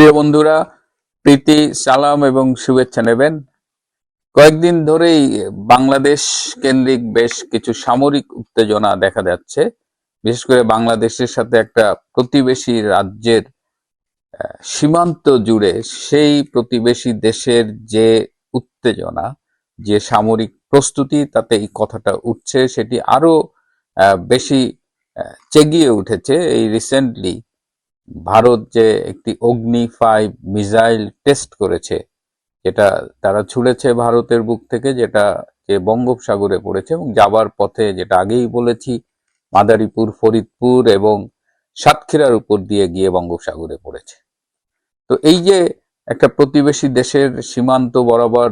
প্রিয় বন্ধুরা, প্রীতি, সালাম এবং শুভেচ্ছা নেবেন। কয়েকদিন ধরেই বাংলাদেশ কেন্দ্রিক বেশ কিছু সামরিক উত্তেজনা দেখা যাচ্ছে, বিশেষ করে বাংলাদেশের সাথে একটা প্রতিবেশী রাজ্যের সীমান্ত জুড়ে সেই প্রতিবেশী দেশের যে উত্তেজনা, যে সামরিক প্রস্তুতি, তাতে এই কথাটা উঠছে, সেটি আরও বেশি চেগিয়ে উঠেছে এই রিসেন্টলি ভারত যে একটি অগ্নি ফাইভ মিসাইল টেস্ট করেছে, যেটা তারা ছুড়েছে ভারতের বুক থেকে, যেটা যে বঙ্গোপসাগরে পড়েছে এবং যাবার পথে যেটা আগেই বলেছি, মাদারীপুর, ফরিদপুর এবং সাতক্ষীরার উপর দিয়ে গিয়ে বঙ্গোপসাগরে পড়েছে। তো এই যে একটা প্রতিবেশী দেশের সীমান্ত বরাবর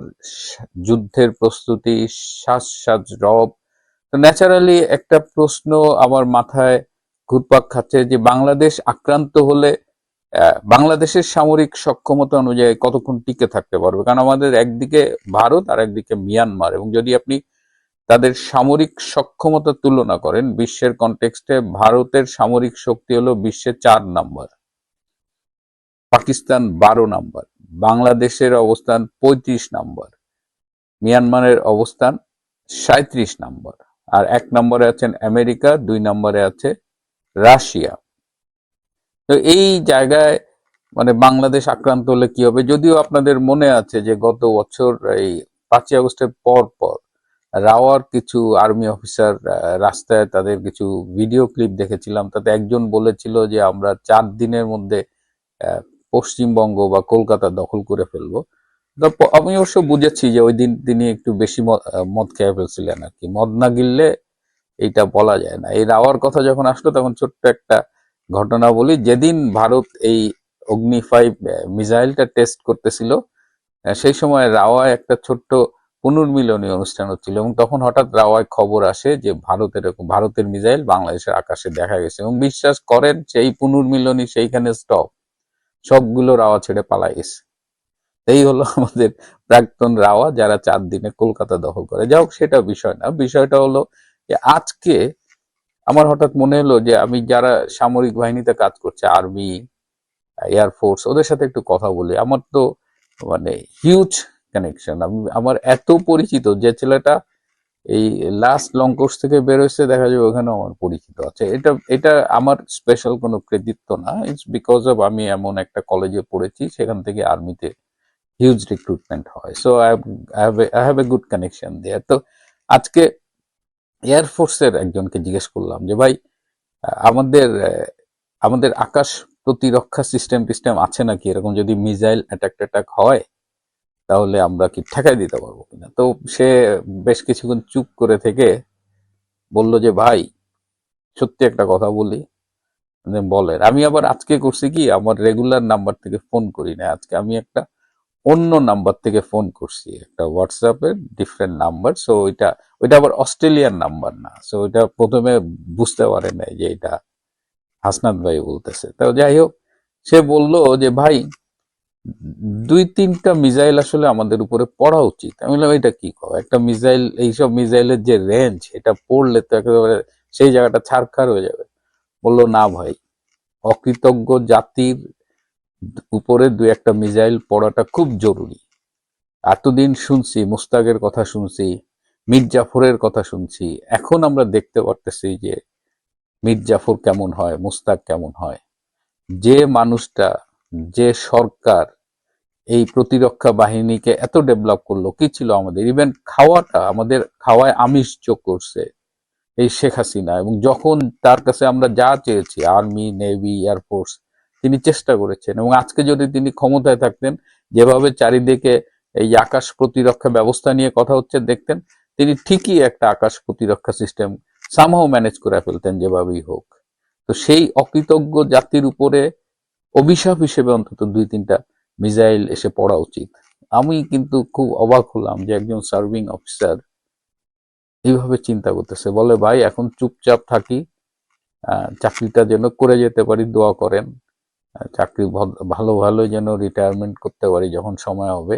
যুদ্ধের প্রস্তুতি শ্বাস শ্বাস রব, তো ন্যাচারালি একটা প্রশ্ন আমার মাথায় ঘুরপাক খাচ্ছে যে বাংলাদেশ আক্রান্ত হলে বাংলাদেশের সামরিক সক্ষমতা অনুযায়ী কতক্ষণ টিকে থাকতে পারবে? কারণ আমাদের একদিকে ভারত আর একদিকে মিয়ানমার। এবং যদি আপনি তাদের সামরিক সক্ষমতা তুলনা করেন, বিশ্বের কনটেক্সটে ভারতের সামরিক শক্তি হলো বিশ্বে চার নাম্বার। পাকিস্তান বারো নাম্বার। বাংলাদেশের অবস্থান পঁয়ত্রিশ নাম্বার। মিয়ানমারের অবস্থান সাঁত্রিশ নাম্বার। আর এক নম্বরে আছেন আমেরিকা, দুই নম্বরে আছে রাশিয়া। তো এই জায়গায় মানে বাংলাদেশ আক্রান্ত হলে কি হবে? যদিও আপনাদের মনে আছে যে গত বছর এই পাঁচই আগস্টের পর পর রাওয়ার কিছু আর্মি অফিসার রাস্তায় তাদের কিছু ভিডিও ক্লিপ দেখেছিলাম। তাতে একজন বলেছিল যে আমরা চার দিনের মধ্যে পশ্চিমবঙ্গ বা কলকাতা দখল করে ফেলব। আমি অবশ্য বুঝেছি যে ওই দিন তিনি একটু বেশি মদ খেয়ে ফেলছিলেন আর কি। মদ না গিললে এইটা বলা যায় না। এই রাওয়ার কথা যখন আসলো, তখন ছোট্ট একটা ঘটনা বলি। যেদিন ভারত এই অগ্নি ফাইভ মিসাইলটা টেস্ট করতেছিল সেই সময় রাওয়ায় একটা ছোট্ট পুনর্মিলনী অনুষ্ঠান হচ্ছিল এবং তখন হঠাৎ রাওয়ায় খবর আসে যে ভারতের ভারতের মিসাইল বাংলাদেশের আকাশে দেখা গেছে এবং বিশ্বাস করেন সেই পুনর্মিলনী সেইখানে স্টপ সবগুলো রাওয়া ছেড়ে পালাই গেছে। এই হলো আমাদের প্রাক্তন রাওয়া যারা চার দিনে কলকাতা দখল করে। যাই হোক, সেটা বিষয় না। বিষয়টা হলো আজকে আমার হঠাৎ মনে হলো যে আমি যারা সামরিক বাহিনীতে কাজ করছে, আর্মি এয়ারফোর্স ওদের সাথে একটু কথা বলি। আমার তো মানে হিউজ কানেকশন। আমি, আমার এত পরিচিত যে ছেলেটা এই লাস্ট লং কোর্স থেকে বেরোচ্ছে দেখা যাবে ওখানে আমার পরিচিত আছে। এটা এটা আমার স্পেশাল কোনো কৃতিত্ব না। ইটস বিকজ অফ আমি এমন একটা কলেজে পড়েছি, সেখান থেকে আর্মিতে হিউজ রিক্রুটমেন্ট হয়। So I have a good connection there তো আজকে এয়ারফোর্সের একজনকে জিজ্ঞেস করলাম যে, ভাই, আমাদের আমাদের আকাশ প্রতিরক্ষা সিস্টেম টিস্টেম আছে নাকি? এরকম যদি মিসাইল অ্যাটাক ট্যাটাক হয়, তাহলে আমরা কি ঠেকাই দিতে পারব কিনা? তো সে বেশ কিছুক্ষণ চুপ করে থেকে বলল যে, ভাই, সত্যি একটা কথা বলি। বলেন আমি আবার আজকে করছি কি? আমার রেগুলার নাম্বার থেকে ফোন করি না। আজকে আমি একটা অন্য নাম্বার থেকে ফোন করছি, একটা হোয়াটসঅ্যাপের ডিফারেন্ট নাম্বার সো ওইটা ওইটা আবার অস্ট্রেলিয়ান নাম্বার না সো ওইটা প্রথমে বুঝতে পারে নাই যে এটা হাসনাত ভাই বলতেছে। তো যাই হোক, সে বলল যে, ভাই, দুই তিনটা মিসাইল আসলে আমাদের উপরে পড়া উচিত। আমি বললাম, এটা কি কও? একটা মিসাইল, এইসব মিসাইলের যে রেঞ্জ এটা পড়লে তো একেবারে সেই জায়গাটা ছাড়খাড় হয়ে যাবে। বলল, না ভাই, অকৃতজ্ঞ জাতির উপরে দু একটা মিসাইল পড়াটা খুব জরুরি। এতদিন শুনছি, মুস্তাকের কথা শুনছি মীর জাফরের কথা শুনছি। এখন আমরা দেখতে পারতেছি যে মীর জাফর কেমন হয়, মুস্তাক কেমন হয়। যে মানুষটা, যে সরকার এই প্রতিরক্ষা বাহিনীকে এত ডেভেলপ করল, কি ছিল আমাদের? ইভেন খাওয়াটা, আমাদের খাওয়ায় আমিষ যোগ করছে এই শেখ হাসিনা। এবং যখন তার কাছে আমরা যা চেয়েছি, আর্মি, নেভি এয়ারফোর্স তিনি চেষ্টা করেছেন এবং আজকে যদি তিনি ক্ষমতায় থাকতেন, যেভাবে চারিদিকে এই আকাশ প্রতিরক্ষা ব্যবস্থা নিয়ে কথা হচ্ছে, দেখতেন তিনি ঠিকই একটা আকাশ প্রতিরক্ষা সিস্টেম সামহাও ম্যানেজ করে ফেলতেন যেভাবেই হোক। তো সেই অকৃতজ্ঞ জাতির উপরে অভিশাপ হিসেবে অন্তত দুই তিনটা মিসাইল এসে পড়া উচিত। আমি কিন্তু খুব অবাক হলাম যে একজন সার্ভিং অফিসার এইভাবে চিন্তা করতেছে। বলে, ভাই, এখন চুপচাপ থাকি চাকরিটা যেন করে যেতে পারি, দোয়া করেন। চাকরি ভালো ভালো যেন রিটায়ারমেন্ট করতে পারি যখন সময় হবে।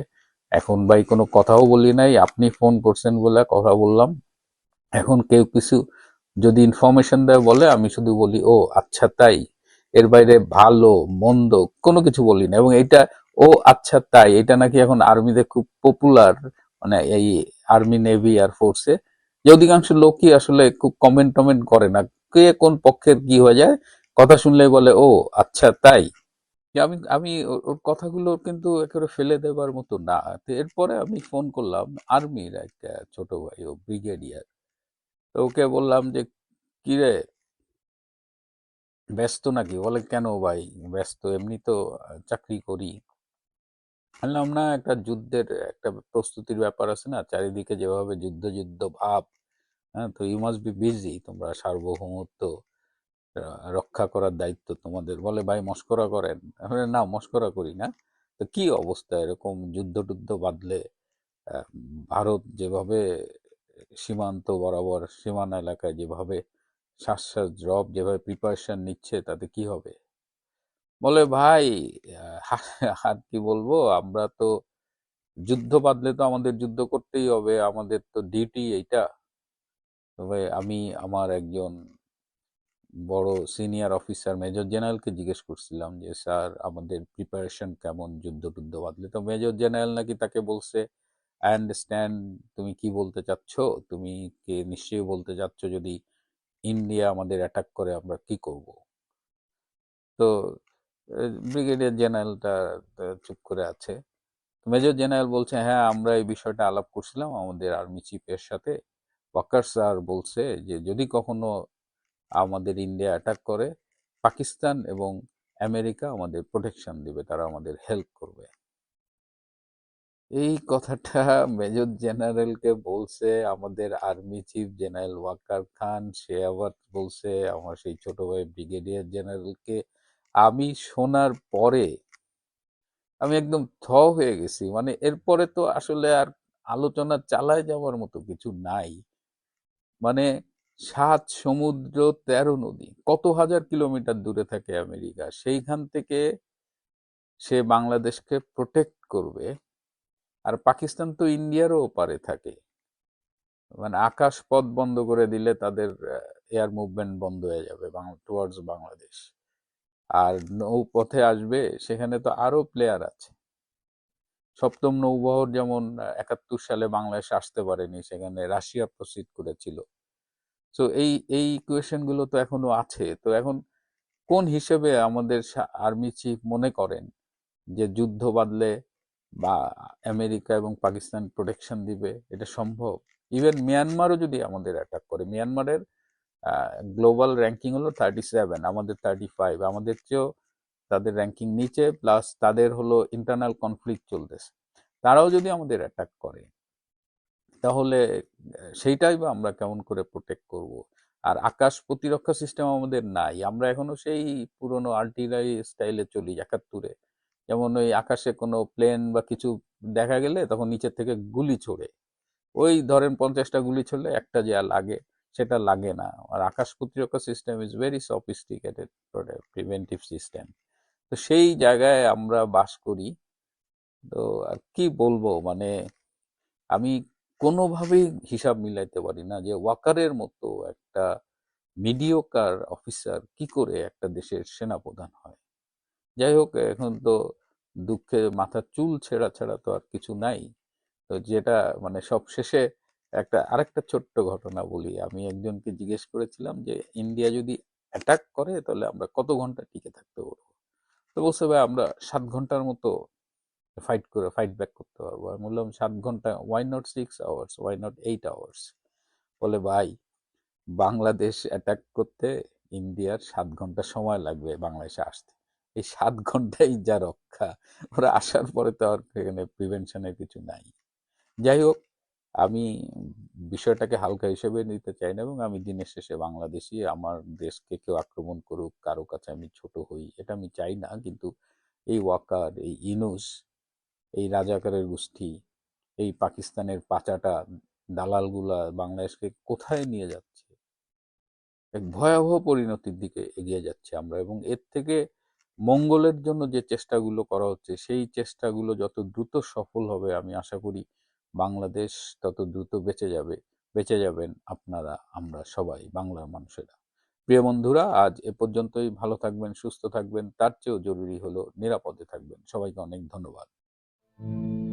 এখন ভাই কোনো কথাও বলি নাই, আপনি ফোন করছেন বলে কথা বললাম। এখন কেউ কিছু যদি ইনফরমেশন দেয় বলে, আমি শুধু বলি, ও আচ্ছা তাই। এর বাইরে ভালো, মন্দ কোনো কিছু বলি না। এবং এটা ও আচ্ছা তাই। এটা নাকি এখন আর্মিতে খুব পপুলার মানে এই আর্মি নেভি এয়ার ফোর্সে যে অধিকাংশ লোকই আসলে খুব কমেন্ট টমেন্ট করে না। কে কোন পক্ষের কি হয়ে যায়? কথা শুনলেই বলে, ও আচ্ছা তাই? আমি আমি ওর কথাগুলো কিন্তু একেবারে ফেলে দেবার মতো না। এরপরে আমি ফোন করলাম আর্মির একটা ছোট ভাই, ও ব্রিগেডিয়ার। তো ওকে বললাম যে কিরে ব্যস্ত নাকি? বলে, কেন ভাই? ব্যস্ত, এমনি তো চাকরি করি। বললাম, না, একটা যুদ্ধের একটা প্রস্তুতির ব্যাপার আছে না, চারিদিকে যেভাবে যুদ্ধ যুদ্ধ ভাব হ্যাঁ তো ইউ মাস্ট বি বিজি তোমরা সার্বভৌমত্ব রক্ষা করার দায়িত্ব তোমাদের। বলে, ভাই, মস্করা করেন। না, মস্করা করি না। তো কি অবস্থা? এরকম যুদ্ধ টুদ্ধ বাঁধলে ভারত যেভাবে সীমান্ত বরাবর, সীমানা এলাকায় যেভাবে শ্বাস শ্বাস ড্রপ যেভাবে প্রিপারেশন নিচ্ছে, তাতে কি হবে? বলে, ভাই আর কি বলব? আমরা তো যুদ্ধ বাঁধলে তো আমাদের যুদ্ধ করতেই হবে। আমাদের তো ডিউটি এইটা। তবে আমি, আমার একজন বড় সিনিয়র অফিসার মেজর জেনারেলকে জিজ্ঞেস করছিলাম যে, স্যার, আমাদের প্রিপারেশন কেমন? যুদ্ধ টুদ্ধ বাঁধলে তো মেজর জেনারেল নাকি তাকে বলছে আই আন্ডারস্ট্যান্ড তুমি কি বলতে চাচ্ছ? তুমি কে নিশ্চয়ই বলতে চাচ্ছ যদি ইন্ডিয়া আমাদের অ্যাটাক করে, আমরা কি করব? তো ব্রিগেডিয়ার জেনারেলটা চুপ করে আছে। মেজর জেনারেল বলছে হ্যাঁ আমরা এই বিষয়টা আলাপ করছিলাম আমাদের আর্মি চিফের সাথে। ওয়াকার স্যার বলছে যে, যদি কখনো আমাদের ইন্ডিয়া অ্যাটাক করে পাকিস্তান এবং আমেরিকা আমাদের প্রোটেকশন দিবে, তারা আমাদের হেল্প করবে। এই কথাটা মেজর জেনারেলকে বলছে, আমাদের army chief general Waker Khan, সে আবার বলছে, আমার সেই ছোট ভাই ব্রিগেডিয়ার জেনারেলকে আমি শোনার পরে, আমি একদম থ হয়ে গেছি। মানে এরপরে তো আসলে আর আলোচনা চালায় যাওয়ার মতো কিছু নাই। মানে সাত সমুদ্র, তেরো নদী, কত হাজার কিলোমিটার দূরে থাকে আমেরিকা? সেইখান থেকে সে বাংলাদেশকে প্রোটেক্ট করবে। আর পাকিস্তান তো ইন্ডিয়ারও ওপারে থাকে। মানে আকাশ পথ বন্ধ করে দিলে তাদের এয়ার মুভমেন্ট বন্ধ হয়ে যাবে টুয়ার্ডস বাংলাদেশ। আর নৌপথে আসবে, সেখানে তো আরও প্লেয়ার আছে। সপ্তম নৌবহর যেমন একাত্তর সালে বাংলাদেশে আসতে পারেনি, সেখানে রাশিয়া প্রসিড করেছিল। তো এই এই ইকুয়েশনগুলো তো এখনও আছে। তো এখন কোন হিসেবে আমাদের আর্মি চিফ মনে করেন যে যুদ্ধ বাদলে বা আমেরিকা এবং পাকিস্তান প্রোটেকশন দিবে, এটা সম্ভব? ইভেন মিয়ানমারও যদি আমাদের অ্যাটাক করে মিয়ানমারের গ্লোবাল র্যাঙ্কিং হলো থার্টি সেভেন আমাদের থার্টি ফাইভ আমাদের চেয়েও তাদের র্যাঙ্কিং নিচে প্লাস তাদের হলো ইন্টারনাল কনফ্লিক্ট চলতেছে। তারাও যদি আমাদের অ্যাটাক করে তাহলে সেইটাই বা আমরা কেমন করে প্রোটেক্ট করব? আর আকাশ প্রতিরক্ষা সিস্টেম আমাদের নাই। আমরা এখনও সেই পুরনো আর্টিলারি স্টাইলে চলি, একাত্তরে। যেমন ওই আকাশে কোনো প্লেন বা কিছু দেখা গেলে তখন নিচের থেকে গুলি ছোড়ে। ওই ধরেন পঞ্চাশটা গুলি ছড়লে একটা যে লাগে, সেটা লাগে না। আর আকাশ প্রতিরক্ষা system is very sophisticated preventive system তো সেই জায়গায় আমরা বাস করি। তো আর কি বলব? মানে আমি কোনোভাবেই হিসাব মিলাইতে পারি না যে ওয়াকারের মতো একটা মিডিওকার অফিসার কি করে একটা দেশের সেনাপ্রধান হয়। যাই হোক, এখন তো দুঃখে মাথার চুল ছেঁড়া ছাড়া তো আর কিছু নাই। তো যেটা মানে সব শেষে একটা আরেকটা ছোট্ট ঘটনা বলি। আমি একজনকে জিজ্ঞেস করেছিলাম যে, ইন্ডিয়া যদি অ্যাটাক করে, তাহলে আমরা কত ঘণ্টা টিকে থাকতে পারব? তো বলছে, ভাই, আমরা সাত ঘণ্টার মতো ফাইট করে ফাইট ব্যাক করতে আমি বললাম সাত ঘণ্টা why not six hours why not eight hours বলে, ভাই, বাংলাদেশ অ্যাটাক করতে ইন্ডিয়ার সাত ঘণ্টা সময় লাগবে বাংলাদেশে আসতে। এই সাত ঘন্টাই যা রক্ষা, ওরা আসার পরে তো আর এখানে প্রিভেনশনের কিছু নাই। যাই হোক, আমি বিষয়টাকে হালকা হিসেবে নিতে চাই না এবং আমি দিনের শেষে বাংলাদেশি, আমার দেশকে কেউ আক্রমণ করুক, কারও কাছে আমি ছোট হই, এটা আমি চাই না। কিন্তু এই ওয়াকার, এই ইনুস এই রাজাকারের গোষ্ঠী, এই পাকিস্তানের পাচাটা দালালগুলা বাংলাদেশকে কোথায় নিয়ে যাচ্ছে? এক ভয়াবহ পরিণতির দিকে এগিয়ে যাচ্ছে আমরা এবং এর থেকে মঙ্গলের জন্য যে চেষ্টাগুলো করা হচ্ছে, সেই চেষ্টাগুলো যত দ্রুত সফল হবে আমি আশা করি বাংলাদেশ তত দ্রুত বেঁচে যাবে, বেঁচে যাবেন আপনারা, আমরা সবাই, বাংলার মানুষেরা। প্রিয় বন্ধুরা, আজ এ পর্যন্তই। ভালো থাকবেন, সুস্থ থাকবেন। তার চেয়েও জরুরি হলো নিরাপদে থাকবেন। সবাইকে অনেক ধন্যবাদ। Thank you.